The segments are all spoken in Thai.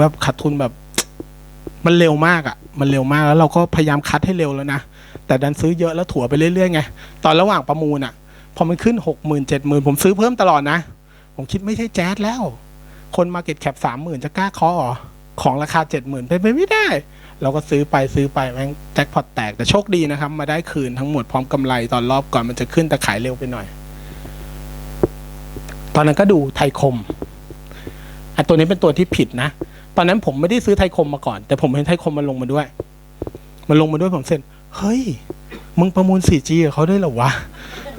แบบขาดทุนแบบ มันเร็วมากอะ่ะ มันเร็วมากแล้วเราก็พยายามคัดให้เร็วแล้วนะ แต่ดันซื้อเยอะแล้วถั่วไปเรื่อยๆไง ตอนระหว่างประมูลอะ่ะ พอมันขึ้นหกหมื่นเจ็ดหมื่นผมซื้อเพิ่มตลอดนะ ผมคิดไม่ใช่แจ๊สแล้ว คนมาเก็ตแคปสามหมื่นจะกล้าเคาะหรอ ของราคาเจ็ดหมื่นไปไปไม่ได้ เราก็ซื้อไปซื้อไปแม่งแจ็คพอตแตกแต่โชคดีนะครับ มาได้คืนทั้งหมดพร้อมกำไรตอนรอบก่อนมันจะขึ้นแต่ขายเร็วไปหน่อย ตอนนั้นก็ดูไทยคมอะตัวนี้เป็นตัวที่ผิดนะ ตอนนั้นผมไม่ได้ซื้อไทยคมมาก่อน แต่ผมเห็นไทยคมมันลงมาด้วย มันลงมาด้วยผมเซ็นเฮ้ย มึงประมูล 4G กับเขาได้หรอวะ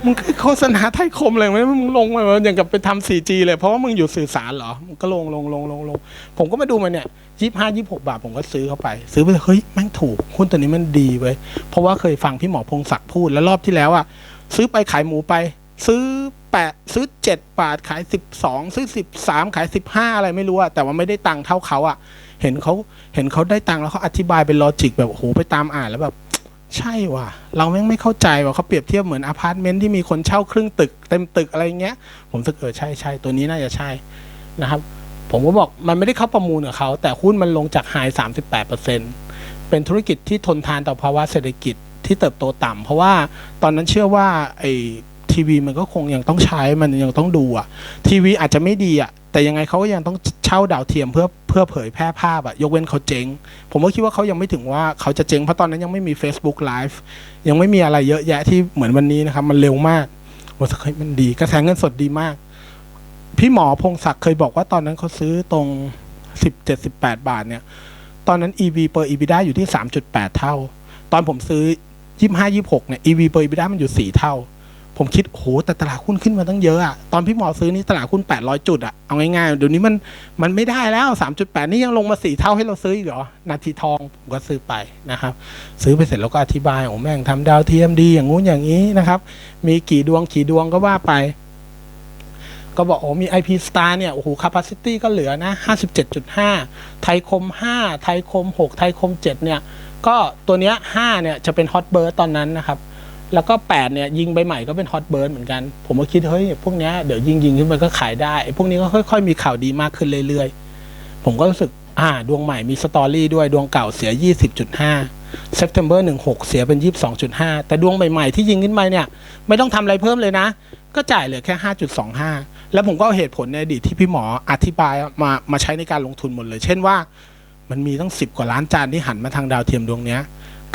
มึงโฆษณาไทยคมเลยไหมมึงลงมาอย่างกับไปทำ 4G เลย เพราะว่ามึงอยู่สื่อสารเหรอมึงก็ลงลงลงลงลง ผมก็มาดูมันเนี่ยยี่ห้ายี่หกบาทผมก็ซื้อเข้าไป ซื้อไปเลยเฮ้ยแม่งถูกหุ้นตัวนี้มันดีเว้ยเพราะว่าเคยฟังพี่หมอพงศักดิ์พูดแล้วรอบที่แล้วอะซื้อไปขายหมูไป ซื้อแปดซื้อเจ็ดบาทขายสิบสองซื้อสิบสามขายสิบห้าอะไรไม่รู้อะแต่ว่าไม่ได้ตังค์เท่าเขาอะเห็นเขาเห็นเขาได้ตังค์แล้วเขาอธิบายเป็นลอจิกแบบโอ้โหไปตามอ่านแล้วแบบ ใช่ว่ะ เราแม่งไม่เข้าใจว่ะเขาเปรียบเทียบเหมือนอพาร์ตเมนต์ที่มีคนเช่าครึ่งตึกเต็มตึกอะไรเงี้ย ผมสึกเออใช่ใช่ตัวนี้น่าจะใช่นะครับ ผมก็บอกมันไม่ได้เข้าประมูลกับเขาแต่หุ้นมันลงจากไฮสามสิบแปดเปอร์เซ็นเป็นธุรกิจที่ทนทานต่อภาวะเศรษฐกิจที่เติบโตต่ำเพราะว่าตอนนั้นเชื่อว่าไอ ทีวีมันก็คงยังต้องใช้มันยังต้องดูอะทีวีอาจจะไม่ดีอะแต่ยังไงเขาก็ยังต้องเช่าดาวเทียมเพื่อเพื่อเผยแพร่ภาพอะยกเว้นเขาเจ๊ง ผมก็คิดว่าเขายังไม่ถึงว่าเขาจะเจ๊งเพราะตอนนั้นยังไม่มี Facebook Live ยังไม่มีอะไรเยอะแยะที่เหมือนวันนี้นะครับ มันเร็วมากโอ้เฮ้ยมันดีกระแสเงินสดดีมาก พี่หมอพงศักดิ์เคยบอกว่าตอนนั้นเขาซื้อตรงสิบเจ็ดสิบแปดบาทเนี่ย ตอนนั้น EV เปอร์ EBITDA อยู่ที่สามจุดแปดเท่า ตอนผมซื้อยี่ห้ายี่หกเนี่ย EV เปอร์ EBITDA มันอยู่สี่เท่า ผมคิดโหแต่ตลาดหุ้นขึ้นมาตั้งเยอะอะตอนพี่หมอซื้อนี่ตลาดหุ้นแปดร้อยจุดอะเอาง่ายๆเดี๋ยวนี้มันมันไม่ได้แล้วสามจุดแปดนี่ยังลงมาสี่เท่าให้เราซื้ออีกเหรอนาทีทองผมก็ซื้อไปนะครับ ซื้อไปเสร็จแล้วก็อธิบายโอ้แม่งทำดาวเทียมดีอย่างงู้นอย่างนี้นะครับ มีกี่ดวงกี่ดวงก็ว่าไป ก็บอกโอ้มี IP Star เนี่ยโอ้โห capacity ก็เหลือนะ 57.5 ไทยคม 5 ไทยคม 6 ไทยคม 7 เนี่ย ก็ตัวเนี้ย5เนี่ยจะเป็น hot bird ตอนนั้นนะครับ แล้วก็8เนี่ยยิงใบใหม่ก็เป็น hot bird เหมือนกัน ผมก็คิดเฮ้ยพวกเนี้ยเดี๋ยวยิงยิงขึ้นไปก็ขายได้พวกนี้ก็ค่อยๆ มีข่าวดีมากขึ้นเรื่อยๆ ผมก็รู้สึกอ่าดวงใหม่มีสตอรี่ด้วยดวงเก่าเสีย 20.5 September 16 เสียเป็น 22.5 แต่ดวงใหม่ๆที่ยิงขึ้นไปเนี่ยไม่ต้องทำอะไรเพิ่มเลยนะ ก็จ่ายเหลือแค่ 5.25 แล้วผมก็เอาเหตุผลในอดีตที่พี่หมออธิบายมามาใช้ในการลงทุนหมดเลย เช่นว่ามันมีตั้ง 10 กว่าล้านจานที่หันมาทางดาวเทียมดวงเนี้ย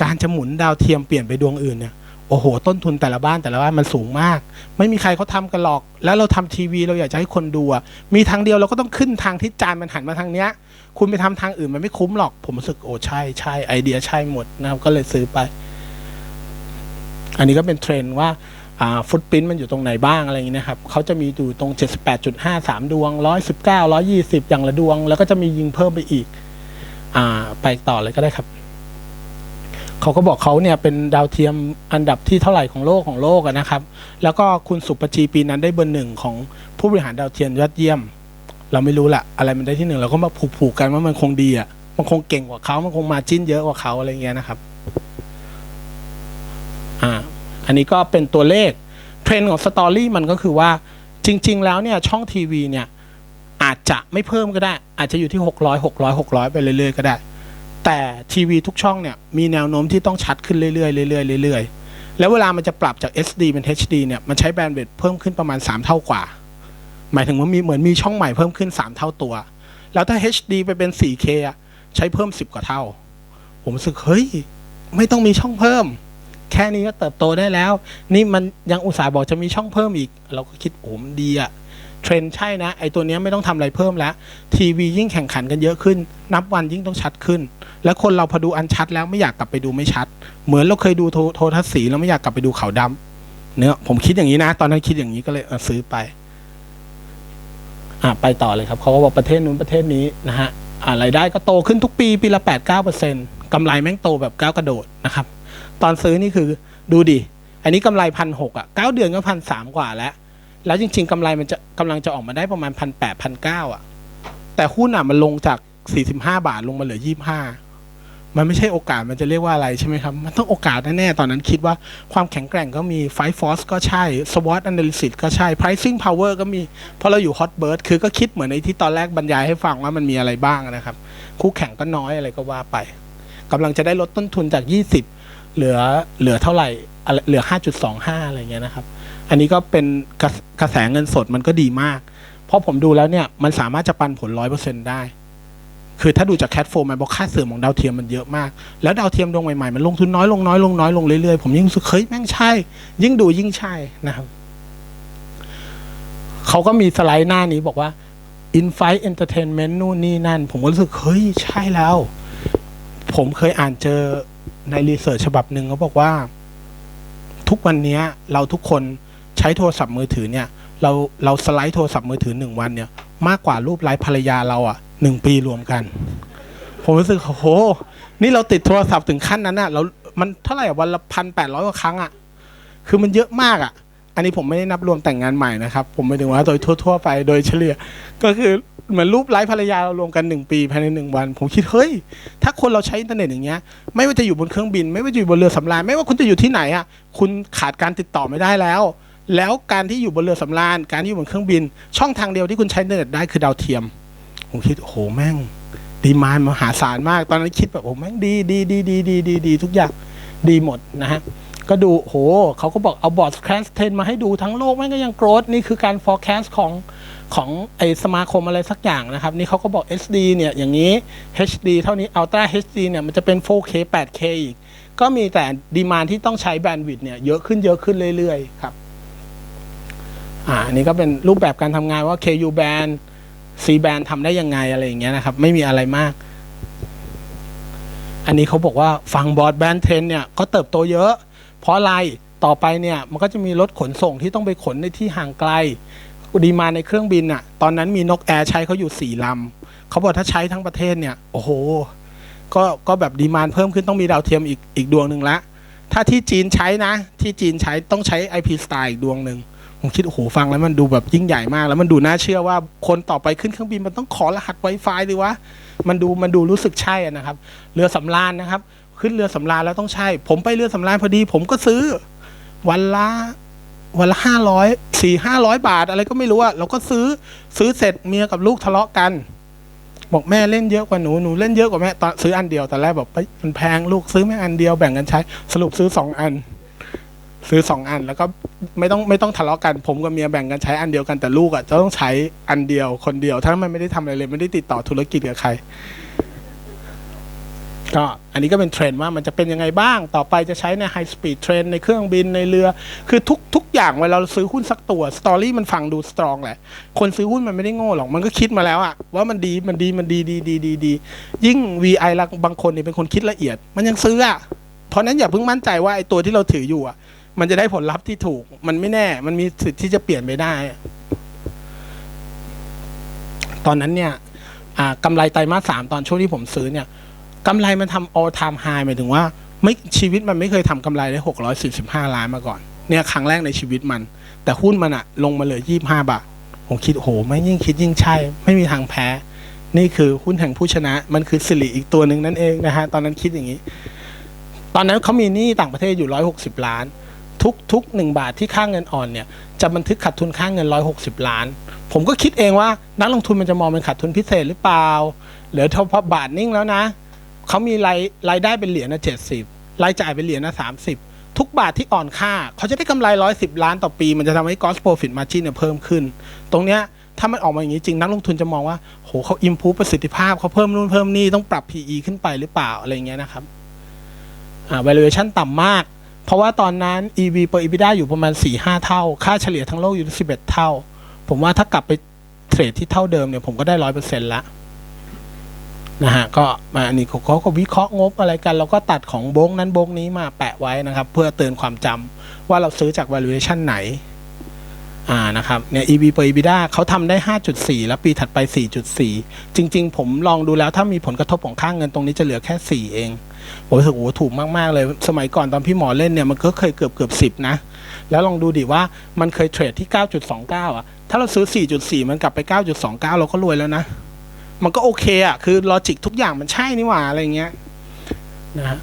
การจะหมุนดาวเทียมเปลี่ยนไปดวงอื่นเนี่ย โอ้โห ต้นทุนแต่ละบ้านแต่ละบ้านมันสูงมาก ไม่มีใครเขาทำกันหรอก แล้วเราทำทีวีเราอยากจะให้คนดูอะมีทางเดียวเราก็ต้องขึ้นทางที่จานมันหันมาทางเนี้ย คุณไปทำทางอื่นมันไม่คุ้มหรอก ผมรู้สึกโอ้ใช่ใช่ไอเดียใช่หมดนะครับก็เลยซื้อไป อันนี้ก็เป็นเทรนด์ว่าฟุตปรินมันอยู่ตรงไหนบ้างอะไรอย่างนี้นะครับเขาจะมีอยู่ตรง 78.5 3 ดวง 119 120 อย่างละดวง แล้วก็จะมียิงเพิ่มไปอีกอไปต่อเลยก็ได้ครับ เขาก็บอกเขาเนี่ยเป็นดาวเทียมอันดับที่เท่าไหร่ของโลกของโลกนะครับ แล้วก็คุณสุปจีปีนั้นได้เบอร์หนึ่งของผู้บริหารดาวเทียมยอดเยี่ยม เราไม่รู้ละอะไรมันได้ที่หนึ่งเราก็มาผูกๆกันว่ามันคงดีอะมันคงเก่งกว่าเขามันคงมาจิ้นเยอะกว่าเขาอะไรเงี้ยนะครับอ่าอันนี้ก็เป็นตัวเลขเทรนด์ของสตอรี่มันก็คือว่าจริง ๆ แล้วเนี่ยช่องทีวีเนี่ยอาจจะไม่เพิ่มก็ได้ อาจจะอยู่ที่ 600 600 600 ไปเรื่อยๆก็ได้ แต่ทีวีทุกช่องเนี่ยมีแนวโน้มที่ต้องชัดขึ้นเรื่อยๆเรื่อยๆเรื่อยๆ แล้วเวลามันจะปรับจาก SD เป็น HD เนี่ยมันใช้แบนด์วิดต์เพิ่มขึ้นประมาณ 3 เท่ากว่า หมายถึงว่ามีเหมือนมีช่องใหม่เพิ่มขึ้น 3 เท่าตัว แล้วถ้า HD ไปเป็น 4K อะใช้เพิ่ม 10 กว่าเท่า ผมรู้สึกเฮ้ยไม่ต้องมีช่องเพิ่ม แค่นี้ก็เติบโตได้แล้ว นี่มันยังอุตส่าห์บอกจะมีช่องเพิ่มอีก เราก็คิดโอ้มดีอะ เทรนใช่นะไอตัวนี้ไม่ต้องทำอะไรเพิ่มแล้ว ทีวียิ่งแข่งขันกันเยอะขึ้น นับวันยิ่งต้องชัดขึ้น แล้วคนเราพอดูอันชัดแล้วไม่อยากกลับไปดูไม่ชัด เหมือนเราเคยดูโทโทรทัศน์สีแล้วไม่อยากกลับไปดูขาวดำเนื้อผมคิดอย่างนี้นะ ตอนนั้นคิดอย่างนี้ก็เลยเซื้อไปอะไปต่อเลยครับเขาก็บอกประเทศนู้นประเทศนี้นะฮะอ่ารายได้ก็โตขึ้นทุกปีปีละแปดเก้าเปอร์เซ็นต์กำไรแม่งโตแบบก้าวกระโดดนะครับ ตอนซื้อนี่คือดูดิ อันนี้กำไรพันหกอะเก้าเดือนก็พันสามกว่าแล้ว แล้วจริง ๆกำไรมันจะกำลังจะออกมาได้ประมาณพันแปดพันเก้าอะ แต่หุ้นอะมันลงจากสี่สิบห้าบาทลงมาเหลือยี่บห้ามันไม่ใช่โอกาสมันจะเรียกว่าอะไรใช่ไหมครับ มันต้องโอกาสแน่ๆ ตอนนั้นคิดว่าความแข็งแกร่งก็มี Fight Force ก็ใช่ SWOT Analysis ก็ใช่ Pricing Power ก็มี เพราะเราอยู่ Hot Bird คือก็คิดเหมือนในที่ตอนแรกบรรยายให้ฟังว่ามันมีอะไรบ้างนะครับ คู่แข่งก็น้อยอะไรก็ว่าไปกำลังจะได้ลดต้นทุนจาก 20 เหลือเหลือเท่าไหร่อะไรเหลือ 5.25 อะไรเงี้ยนะครับ อันนี้ก็เป็นกระกระแสเงินสดมันก็ดีมาก เพราะผมดูแล้วเนี่ยมันสามารถจะปันผลร้อยเปอร์เซ็นได้ คือถ้าดูจากแคทโฟมันบอกค่าเสื่อมของดาวเทียมมันเยอะมาก แล้วดาวเทียมดวงใหม่ๆ มันลงทุนน้อยลงน้อยลงน้อยลงเรื่อยๆ ผมยิ่งรู้สึกเฮ้ยแม่งใช่ ยิ่งดูยิ่งใช่นะครับ เขาก็มีสไลด์หน้านี้บอกว่า in fight entertainment นู่นนี่นั่น ผมก็รู้สึกเฮ้ยใช่แล้ว ผมเคยอ่านเจอในรีเสิร์ชฉบับหนึ่งเขาบอกว่า ทุกวันนี้เราทุกคน ใช้โทรศัพท์มือถือเนี่ยเราเราสไลด์โทรศัพท์มือถือหนึ่งวันเนี่ยมากกว่ารูปไลฟ์ภรรยาเราอะหนึ่งปีรวมกัน ผมรู้สึกโอ้โห นี่เราติดโทรศัพท์ถึงขั้นนั้นอะเรา มันเท่าไหร่วันละพันแปดร้อยกว่าครั้งอะคือมันเยอะมากอะ อันนี้ผมไม่ได้นับรวมแต่งงานใหม่นะครับ ผมหมายถึงว่าโดยทั่ว ๆ ไปโดยเฉลี่ย ก็คือเหมือนรูปไลฟ์ภรรยาเรารวมกันหนึ่งปีภายในหนึ่งวัน ผมคิดเฮ้ย ถ้าคนเราใช้อินเทอร์เน็ตอย่างเงี้ย ไม่ว่าจะอยู่บนเครื่องบิน ไม่ว่าจะอยู่บนเรือสำราญไม่ว่าคุณจะอยู่ที่ไหนอะ คุณขาดการติดต่อไม่ได้แล้ว แล้วการที่อยู่บนเรือสำราญการที่อยู่บนเครื่องบิน ช่องทางเดียวที่คุณใช้เน็ตได้คือดาวเทียม ผมคิดโอ้โหแม่ง ดีมานมหาศาลมาก ตอนนั้นคิดแบบโอ้แม่งดีดีดีดีดีดีดีทุกอย่างดีหมดนะฮะก็ดูโหเขาก็บอกเอาบอร์ดแคสเทนมาให้ดูทั้งโลกแม่งก็ยังโกรธนี่คือการ forecast ของของไอสมาคมอะไรสักอย่างนะครับ นี่เขาก็บอก SD เนี่ย อย่างนี้ HD เท่านี้ Ultra HD เนี่ย มันจะเป็น 4K 8K อีก ก็มีแต่ดีมานที่ต้องใช้แบนด์วิดต์เนี่ย เยอะขึ้นเยอะขึ้นเรื่อยๆ ครับ อ่าอันนี้ก็เป็นรูปแบบการทำงานว่า KU band C band ทำได้ยังไงอะไรอย่างเงี้ยนะครับ ไม่มีอะไรมาก อันนี้เขาบอกว่าฝั่งบอร์ดแบนด์เทนเนี่ยก็เติบโตเยอะ เพราะอะไรต่อไปเนี่ยมันก็จะมีรถขนส่งที่ต้องไปขนในที่ห่างไกลดีมาในเครื่องบินอะตอนนั้นมีนกแอร์ใช้เขาอยู่สี่ลำเขาบอกถ้าใช้ทั้งประเทศเนี่ย โอ้โห ก็ก็แบบดีมานเพิ่มขึ้นต้องมีดาวเทียมอีกอีกดวงหนึ่งละ ถ้าที่จีนใช้นะ ที่จีนใช้ต้องใช้ IP Star อีกดวงหนึ่ง ผมคิดโอ้โหฟังแล้วมันดูแบบยิ่งใหญ่มาก แล้วมันดูน่าเชื่อว่าคนต่อไปขึ้นเครื่องบินมันต้องขอรหัส Wi-Fi ดีวะมันดูมันดูรู้สึกใช่นะครับ เรือสำราญนะครับ ขึ้นเรือสำราญแล้วต้องใช่ ผมไปเรือสำราญพอดี ผมก็ซื้อ วันละวันละห้าร้อยสี่ห้าร้อยบาท อะไรก็ไม่รู้อะเราก็ซื้อซื้อเสร็จเมียกับลูกทะเลาะกัน บอกแม่เล่นเยอะกว่าหนูหนูเล่นเยอะกว่าแม่ตอนซื้ออันเดียวแตอนแรกบอกมันแพงลูกซื้อแม่อันเดียวแบ่งกันใช้ สรุปซื้อสองอัน ซื้อสองอันแล้วก็ไม่ต้องไม่ต้องทะเลาะกัน ผมกับเมียแบ่งกันใช้อันเดียวกันแต่ลูกอะจะต้องใช้อันเดียวคนเดียว ถ้ามันไม่ได้ทำอะไรเลยไม่ได้ติดต่อธุรกิจกับใคร ก็อันนี้ก็เป็นเทรนด์ว่ามันจะเป็นยังไงบ้าง ต่อไปจะใช้ในไฮสปีดเทรนในเครื่องบินในเรือ คือทุกทุกอย่างเวลาเราซื้อหุ้นสักตัวสตอรี่มันฟังดูสตรองแหละ คนซื้อหุ้นมันไม่ได้โง่หรอก มันก็คิดมาแล้วอะว่ามันดีมันดีมันดีดีดีดีดียิ่ง VI ละบางคนเนี่ยเป็นคนคิดละเอียด มันยังซื้ออะเพราะนั้นอย่าเพิ่งมั่นใจว่าไอ้ตัวที่เราถืออยู่อะ มันจะได้ผลลัพธ์ที่ถูก มันไม่แน่ มันมีสิทธิ์ที่จะเปลี่ยนไปได้ ตอนนั้นเนี่ยกำไรไตรมาสสามตอนช่วงที่ผมซื้อเนี่ยกำไรมันทำ all time high หมายถึงว่า ไม่ชีวิตมันไม่เคยทำกำไรได้645ล้านมาก่อน เนี่ยครั้งแรกในชีวิตมัน แต่หุ้นมันอะลงมาเหลือ25บห้าบาท ผมคิดโหไม่ยิ่งคิดยิ่งใช่ ไม่มีทางแพ้ นี่คือหุ้นแห่งผู้ชนะ มันคือสิริอีกตัวหนึ่งนั่นเองนะฮะ ตอนนั้นคิดอย่างนี้ ตอนนั้นเขามีหนี้ต่างประเทศอยู่160ล้าน ทุกทุกหนึ่งบาทที่ค่าเงินอ่อนเนี่ยจะบันทึกขาดทุนค่าเงิน 160 ล้าน ผมก็คิดเองว่านักลงทุนมันจะมองเป็นขาดทุนพิเศษหรือเปล่าหลือเท่าพอบาทนิ่งแล้วนะเขามีรายรายได้เป็นเหรียญนะเจ็ดสิบรายจ่ายเป็นเหรียญนะสามสิบทุกบาทที่อ่อนค่า เขาจะได้กำไรร้อยสิบล้านต่อปี มันจะทำให้ gross profit margin เนี่ยเพิ่มขึ้น ตรงเนี้ยถ้ามันออกมาอย่างนี้จริงนักลงทุนจะมองว่าโหเขา improve ประสิทธิภาพเขาเพิ่มนู่นเพิ่มนี่ต้องปรับ PE ขึ้นไปหรือเปล่าอะไรเงี้ยนะครับอ่า valuation ต่ำมาก เพราะว่าตอนนั้น EV per EBITDA อยู่ประมาณ 4-5 เท่า ค่าเฉลี่ยทั้งโลกอยู่ที่11 เท่า ผมว่าถ้ากลับไปเทรดที่เท่าเดิมเนี่ยผมก็ได้ร้อยเปอร์เซ็นต์ละนะฮะก็มาอันนี้เขาก็วิเคราะห์งบอะไรกัน เราก็ตัดของโบงนั้นโบงนี้มาแปะไว้นะครับ เพื่อเตือนความจำว่าเราซื้อจาก valuation ไหนอ่านะครับเนี่ย EV per EBITDA เขาทำได้ 5.4 แล้วปีถัดไป 4.4 จริง ๆ ผมลองดูแล้วถ้ามีผลกระทบของค่างเงินตรงนี้จะเหลือแค่ 4 เอง ผมรู้สึกโอ้โหถูกมากๆเลย สมัยก่อนตอนพี่หมอเล่นเนี่ยมันก็เคยเกือบเกือบสิบนะ แล้วลองดูดิว่ามันเคยเทรดที่ 9.29 อะ ถ้าเราซื้อ 4.4 มันกลับไป 9.29 เราก็รวยแล้วนะ มันก็โอเคอะ คือลอจิกทุกอย่างมันใช่นี่หว่าอะไรเงี้ยนะฮะ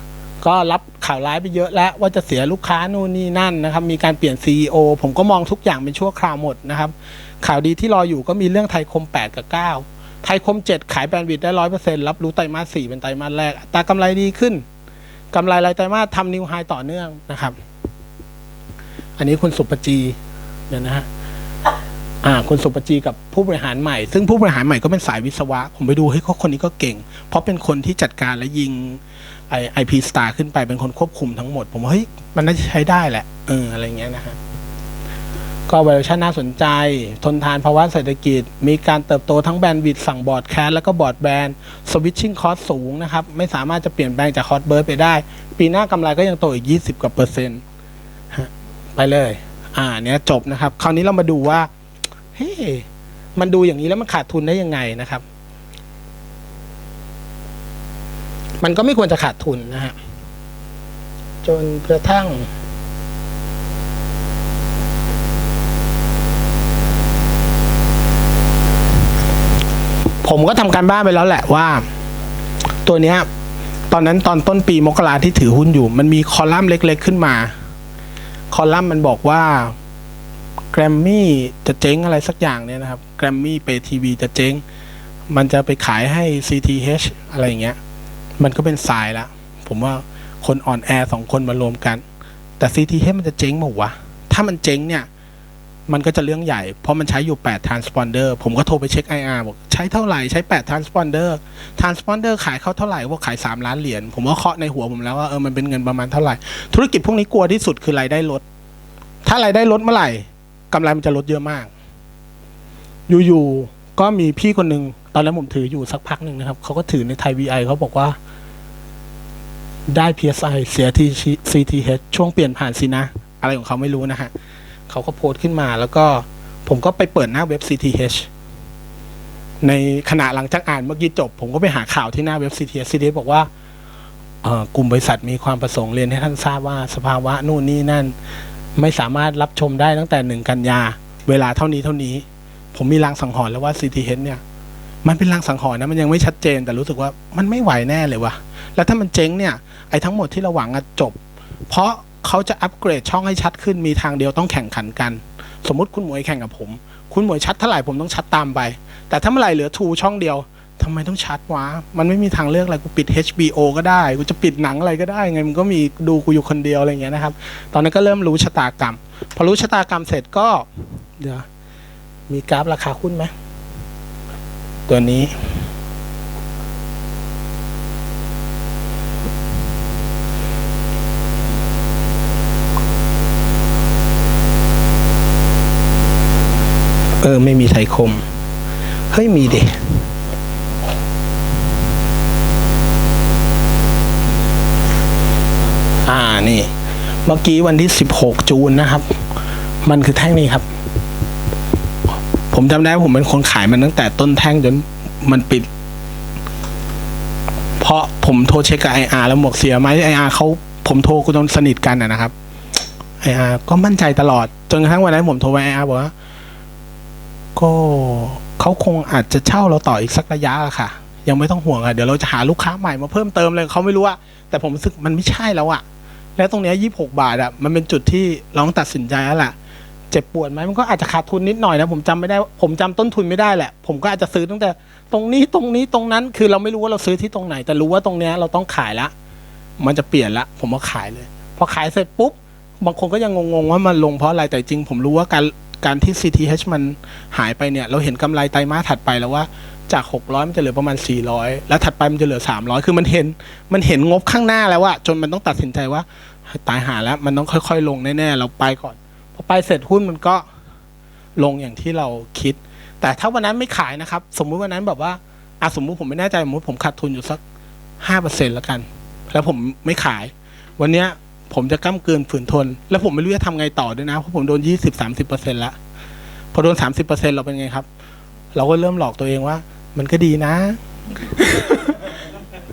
ก็รับข่าวร้ายไปเยอะแล้วว่าจะเสียลูกค้านู่นนี่นั่นนะครับ มีการเปลี่ยน CEO ผมก็มองทุกอย่างเป็นชั่วคราวหมดนะครับ ข่าวดีที่รออยู่ก็มีเรื่องไทยคม 8 กับ 9 ไทยคม 7 ขายแบนด์วิดได้ร้อยเปอร์เซ็นต์รับรู้ไตรมาส4เป็นไตรมาสแรกอัตรากำไรดีขึ้นกำไรรายไตรมาสทำนิวไฮต่อเนื่องนะครับ อันนี้คุณสุปจีเดี๋ยวนะฮะอ่าคุณสุปจีกับผู้บริหารใหม่ ซึ่งผู้บริหารใหม่ก็เป็นสายวิศวะ ผมไปดูเฮ้ยเขาคนนี้ก็เก่ง เพราะเป็นคนที่จัดการและยิงไอไอพีสตาร์ขึ้นไปเป็นคนควบคุมทั้งหมด ผมว่าเฮ้ยมันน่าจะใช้ได้แหละเอออะไรเงี้ยนะฮะ ก็ valuation น่าสนใจ ทนทานภาวะเศรษฐกิจ มีการเติบโตทั้งแบนด์วิดต์ฝั่งบอร์ดแคสแล้วก็บอร์ดแบนด์ switching cost สูงนะครับ ไม่สามารถจะเปลี่ยนแปลงจากคอร์สเบิร์ไปได้ ปีหน้ากำไรก็ยังโตอีก 20 กว่าเปอร์เซ็นต์ไปเลย อ่าเนี้ยจบนะครับ คราวนี้เรามาดูว่า เฮ้มันดูอย่างนี้แล้วมันขาดทุนได้ยังไงนะครับ มันก็ไม่ควรจะขาดทุนนะฮะจนกระทั่ง ผมก็ทำการบ้านไปแล้วแหละว่า ตัวเนี้ยตอนนั้นตอนต้นปีมกราที่ถือหุ้นอยู่ มันมีคอลัมน์เล็ก ๆ ขึ้นมา คอลัมน์มันบอกว่าแกรมมี่จะเจ๊งอะไรสักอย่างเนี่ยนะครับแกรมมี่เปทีวีจะเจ๊ง มันจะไปขายให้ CTH อะไรอย่างเงี้ย มันก็เป็นสายละ ผมว่าคนอ่อนแอสองคนมารวมกัน แต่ CTH มันจะเจ๊งหมดวะ ถ้ามันเจ๊งเนี่ย มันก็จะเรื่องใหญ่ เพราะมันใช้อยู่8 transponder ผมก็โทรไปเช็ค IR บอกใช้เท่าไหร่ใช้8 transponder transponder ขายเขาเท่าไหร่ว่าขาย 3 ล้านเหรียญผมก็เคาะในหัวผมแล้วว่าเออมันเป็นเงินประมาณเท่าไหร่ ธุรกิจพวกนี้กลัวที่สุดคือรายได้ลด ถ้ารายได้ลดเมื่อไหร่กำไรมันจะลดเยอะมาก อยู่ๆก็มีพี่คนหนึ่งตอนนั้นผมถืออยู่สักพักหนึ่งนะครับเขาก็ถือในไทย VI เขาบอกว่า ได้ PSI เสีย CTH ช่วงเปลี่ยนผ่านสินะ อะไรของเขาไม่รู้นะฮะ เขาก็โพสต์ขึ้นมาแล้วก็ผมก็ไปเปิดหน้าเว็บ CTH ในขณะหลังจากอ่านเมื่อกี้จบ ผมก็ไปหาข่าวที่หน้าเว็บ CTH CTH บอกว่ากลุ่มบริษัทมีความประสงค์เรียนให้ท่านทราบว่าสภาวะนู่นนี่นั่น ไม่สามารถรับชมได้ตั้งแต่หนึ่งกันยา เวลาเท่านี้เท่านี้ ผมมีรางสังหรณ์แล้วว่า CTH เนี่ย มันเป็นรางสังหรณ์นะมันยังไม่ชัดเจน แต่รู้สึกว่ามันไม่ไหวแน่เลยว่ะแล้วถ้ามันเจ๊งเนี่ยไอ้ทั้งหมดที่เราหวังอะจบ เพราะ เขาจะอัปเกรดช่องให้ชัดขึ้นมีทางเดียวต้องแข่งขันกัน สมมติคุณหมวยแข่งกับผม คุณหมวยชัดเท่าไหร่ผมต้องชัดตามไป แต่ถ้าเมื่อไหร่เหลือทูช่องเดียวทำไมต้องชัดวะ มันไม่มีทางเลือกอะไร กูปิด HBO ก็ได้ กูจะปิดหนังอะไรก็ได้ ไง มันก็มีดูกูอยู่คนเดียวอะไรอย่างเงี้ยนะครับ ตอนนั้นก็เริ่มรู้ชะตากรรม พอรู้ชะตากรรมเสร็จก็ เดี๋ยว มีกราฟราคาหุ้นไหม ตัวนี้ เออ ไม่มีไทยคม เฮ้ย มีดิอ่านี่ เมื่อกี้วันที่ 16 จูนนะครับ มันคือแท่งนี้ครับ ผมจำได้ว่าผมเป็นคนขายมันตั้งแต่ต้นแท่งจนมันปิด เพราะผมโทรเช็คกับไออาร์แล้วหมวกเสียไหมไออาร์เขาผมโทรกูจนสนิทกันอะนะครับไออาร์ก็มั่นใจตลอด จนกระทั่งวันนั้นผมโทรไปไออาร์บอกว่า ก็เขาคงอาจจะเช่าเราต่ออีกสักระยะอะค่ะ ยังไม่ต้องห่วงอะเดี๋ยวเราจะหาลูกค้าใหม่มาเพิ่มเติมเลยเขาไม่รู้ว่าแต่ผมรู้สึกมันไม่ใช่แล้วอะและตรงเนี้ยยี่สิบหกบาทอะมันเป็นจุดที่เราต้องตัดสินใจแล้วล่ะเจ็บปวดไหมมันก็อาจจะขาดทุนนิดหน่อยนะผมจำไม่ได้ผมจำต้นทุนไม่ได้แหละ ผมก็อาจจะซื้อตั้งแต่ตรงนี้ตรงนี้ตรงนั้น คือเราไม่รู้ว่าเราซื้อที่ตรงไหน แต่รู้ว่าตรงเนี้ยเราต้องขายละ มันจะเปลี่ยนละ ผมก็ขายเลย พอขายเสร็จปุ๊บบางคนก็ยังงงๆว่ามันลงเพราะอะไรแต่จริง ผมรู้ว่าการ การที่ CTH มันหายไปเนี่ยเราเห็นกำไรไตรมาสถัดไปแล้วว่าจาก 600 มันจะเหลือประมาณ 400 แล้วถัดไปมันจะเหลือ 300 คือมันเห็นมันเห็นงบข้างหน้าแล้วว่าจนมันต้องตัดสินใจว่าตายหาแล้วมันต้องค่อย ๆ ลงแน่ๆเราไปก่อนพอไปเสร็จหุ้นมันก็ลงอย่างที่เราคิด แต่ถ้าวันนั้นไม่ขายนะครับ สมมุติวันนั้นแบบว่าอะสมมุติผมไม่แน่ใจสมมติผมขาดทุนอยู่สักห้าเปอร์เซ็นแล้วกัน แล้วผมไม่ขาย วันเนี้ย ผมจะก้ามเกินฝืนทน แล้วผมไม่รู้จะทำไงต่อด้วยนะ เพราะผมโดนยี่สิบสามสิบเปอร์เซ็นละพอโดนสามสิบเปอร์เซ็นเราเป็นไงครับ เราก็เริ่มหลอกตัวเองว่า มันก็ดีนะ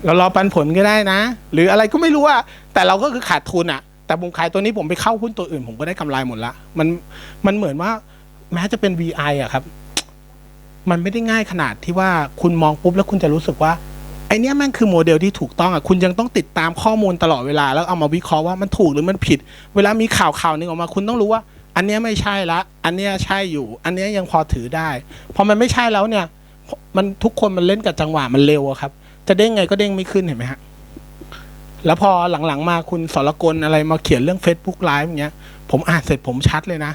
เรารอปันผลก็ได้นะ หรืออะไรก็ไม่รู้อะแต่เราก็คือขาดทุนอะแต่ผมขายตัวนี้ผมไปเข้าหุ้นตัวอื่น ผมก็ได้กำไรหมดละมันมันเหมือนว่า แม้จะเป็น VI อะครับ มันไม่ได้ง่ายขนาดที่ว่าคุณมองปุ๊บแล้วคุณจะรู้สึกว่า ไอเนี้ยแม่งคือโมเดลที่ถูกต้องอะคุณยังต้องติดตามข้อมูลตลอดเวลา แล้วเอามาวิเคราะห์ว่ามันถูกหรือมันผิด เวลามีข่าวข่าวหนึ่งออกมา คุณต้องรู้ว่า อันเนี้ยไม่ใช่ละ อันเนี้ยใช่อยู่ อันเนี้ยยังพอถือได้ พอมันไม่ใช่แล้วเนี่ย มันทุกคนมันเล่นกับจังหวะมันเร็วอะครับ จะเด้งไงก็เด้งไม่ขึ้นเห็นไหมฮะแล้วพอหลังๆมาคุณสรกลอะไรมาเขียนเรื่อง Facebook Live อย่างเงี้ย ผมอ่านเสร็จผมชัดเลยนะ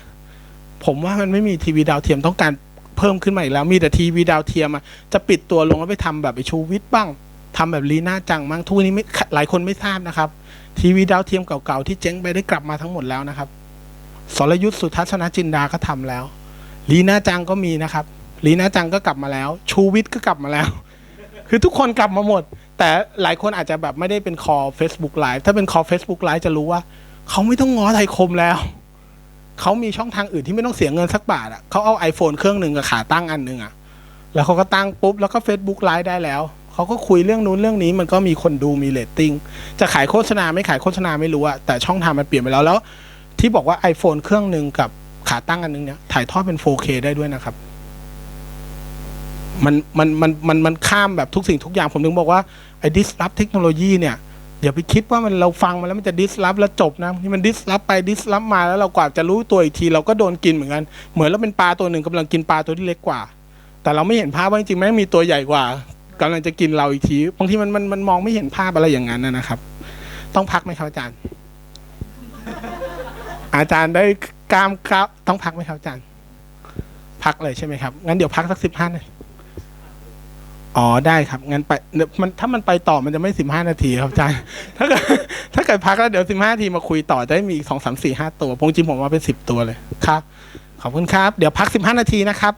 ผมว่ามันไม่มีทีวีดาวเทียมต้องการเพิ่มขึ้นมาอีกแล้ว มีแต่ทีวีดาวเทียมอะจะปิดตัวลงแล้วไปทำแบบไอชูวิทย์บ้าง ทำแบบลีน่าจังบ้งทุกวันนี้ไม่หลายคนไม่ทราบนะครับ ทีวีดาวเทียมเก่าๆ ที่เจ๊งไปได้กลับมาทั้งหมดแล้วนะครับสรยุทธ์สุทัศนจินดาก็ทำแล้วลีน่าจังก็มีนะครับลีน่าจังก็กลับมาแล้ว ชูวิทย์ก็กลับมาแล้ว คือทุกคนกลับมาหมด แต่หลายคนอาจจะแบบไม่ได้เป็นคอ Facebook Live ถ้าเป็นคอ Facebook Live จะรู้ว่า เขาไม่ต้องง้อไทยคมแล้ว เขามีช่องทางอื่นที่ไม่ต้องเสียเงินสักบาทอะเขาเอา iPhone เครื่องหนึ่งกับขาตั้งอันหนึ่งอะแล้วเขาก็ตั้งปุ๊บแล้วก็ Facebook Live ได้แล้ว เขาก็คุยเรื่องนู้นเรื่องนี้มันก็มีคนดูมีเรตติ้งจะขายโฆษณาไม่ขายโฆษณาไม่รู้อะแต่ช่องทางมันเปลี่ยนไปแล้วแล้ว ที่บอกว่า iPhone เครื่องหนึ่งกับขาตั้งอันหนึงเนี่ยถ่ายทอดเป็น 4K ได้ด้วยนะครับมันมันมันมันมันข้ามแบบทุกสิ่งทุกอย่างผมถึงบอกว่าไอ้ disrupt เทคโนโลยีเนี่ยอย่าไปคิดว่ามันเราฟังมาแล้วมันจะ disrupt แล้วจบนะที่มัน disrupt ไป disrupt มาแล้วเรากว่าจะรู้ตัวอีกที เราก็โดนกินเหมือนกัน เหมือนเราเป็นปลาตัวหนึ่งกำลังกินปลาตัวที่เล็กกว่า แต่เราไม่เห็นภาพว่าจริงๆแม่งมีตัวใหญ่กว่า กำลังจะกินเราอีกทีบางทีมันมันมันมองไม่เห็นภาพอะไรอย่างนั้นนะครับ ต้องพักไหมครับอาจารย์ อาจารย์ได้กล้ามครับ ต้องพักไหมครับอาจารย์ พักเลยใช่ไหมครับงั้นเดี๋ยวพักสักสิบห้านาทีอ๋อได้ครับงั้นไปมันถ้ามันไปต่อมันจะไม่สิบห้านาทีครับอาจารย์ถ้าเกิดถ้าเกิดพักแล้วเดี๋ยวสิบห้านาทีมาคุยต่อจะได้มีอีกสองสามสี่ห้าตัวพงจริงผมว่าเป็นสิบตัวเลยครับ ขอบคุณครับ เดี๋ยวพักสิบห้านาทีนะครับ